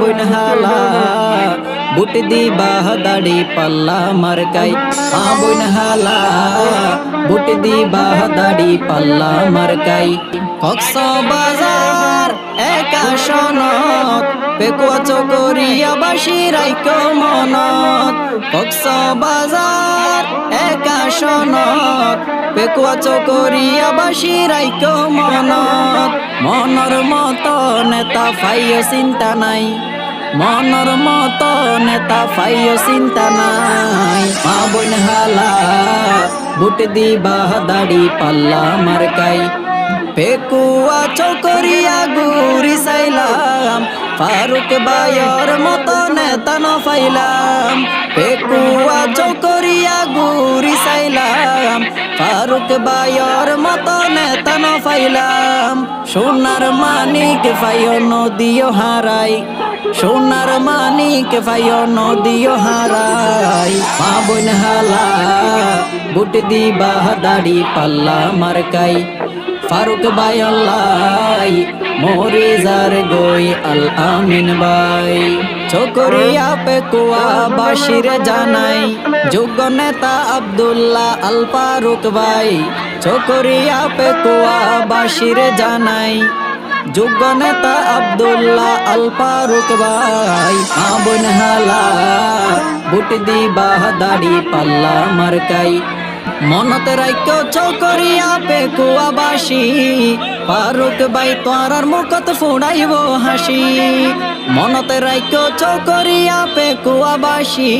বইন হালা। বুট দাড়ি পাল্লা মার্কাই মা বইন হালা। বুট দিবা দাড়ি পাল্লা মার্কাই কক্স বাজার একাশনত পেকুয়া চকরিয়া বাসি রাইক মনত কক্স বাজার একাশনত পেকুয়া চকরিয়া বাসি মনত মনর মত নেতা ফাইও চিন্তা নাই। মনর মত নেতা ফাইও চিন্তা নাই। মা বোন হালা, বুট দিবা দাড়ি পাল্লা মার্কাই। পেকুয়া চকরিয়া গুরি সাইলাম ফারুক বায়র মত নেতা ন ফাইলাম পেকুয়া ফারুক বায়র মত নেতা ফাইলাম সোনার মানিক ফাইও নদীও হারাই। সোনার মানিক ফাইও নদীও হারাই। মা বোন হালা, বুট দিবা দাড়ি পাল্লা মার্কাই। ফারুক আল্লাহ মোরে যার গই আল আমিন ভাই চকরিয়া পে কুয়া বাসির জানাই। যোগ্য নেতা আব্দুল্লাহ আল ফারুক ভাই চকরিয়া পে কুয়া বাসির জানাই। যোগ্য নেতা আব্দুল্লাহ আল ফারুক ভাই আবন হালা, বুট দিবা দাড়ি পাল্লা মার্কাই। মনত রাইক্য চৌকরিয়া পে কুয়াবাসী। ফারুক বাই তোরার মুখত ফুড়াইব হাসি। মনত রাইক্য চৌকরিয়া পে কুয়াবাসী।